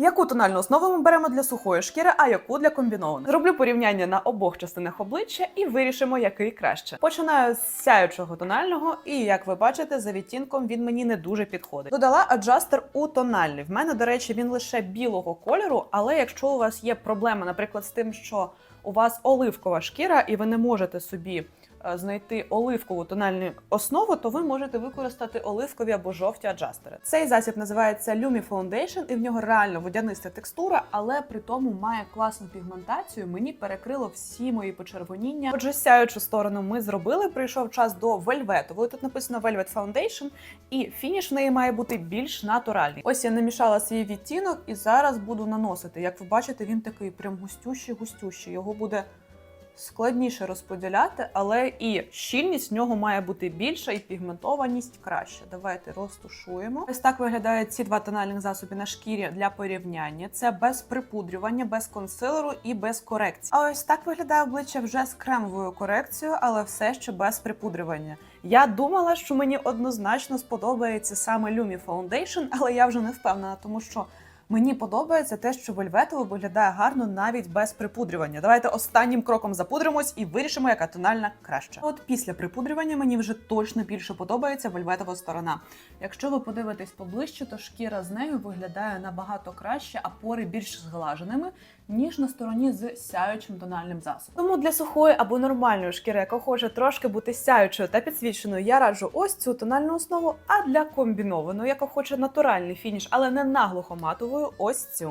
Яку тональну основу ми беремо для сухої шкіри, а яку для комбінованої? Зроблю порівняння на обох частинах обличчя і вирішимо, який краще. Починаю з сяючого тонального, і як ви бачите, за відтінком він мені не дуже підходить. Додала аджастер у тональний. В мене, до речі, він лише білого кольору, але якщо у вас є проблема, наприклад, з тим, що у вас оливкова шкіра, і ви не можете собі е, знайти оливкову тональну основу, то ви можете використати оливкові або жовті аджастери. Цей засіб називається Lumi Foundation, і в нього реально водяниста текстура, але при тому має класну пігментацію. Мені перекрило всі мої почервоніння. Отже, сяючу сторону ми зробили. Прийшов час до вельветової. Тут написано Velvet Foundation, і фініш в неї має бути більш натуральний. Ось я намішала свій відтінок і зараз буду наносити. Як ви бачите, він такий прям густющий, густющий. Його буде складніше розподіляти, але і щільність в нього має бути більша, і пігментованість краще. Давайте розтушуємо. Ось так виглядають ці два тональних засоби на шкірі для порівняння. Це без припудрювання, без консилеру і без корекції. А ось так виглядає обличчя вже з кремовою корекцією, але все ще без припудрювання. Я думала, що мені однозначно сподобається саме Lumi Foundation, але я вже не впевнена, тому що Мені подобається те, що вельветово виглядає гарно навіть без припудрювання. Давайте останнім кроком запудримось і вирішимо, яка тональна краще. От після припудрювання мені вже точно більше подобається вельветова сторона. Якщо ви подивитесь поближче, то шкіра з нею виглядає набагато краще, а пори більш зглаженими, ніж на стороні з сяючим тональним засобом. Тому для сухої або нормальної шкіри, яка хоче трошки бути сяючою та підсвіченою, я раджу ось цю тональну основу. А для комбінованої, яка хоче натуральний фініш, але не наглухо ось цю.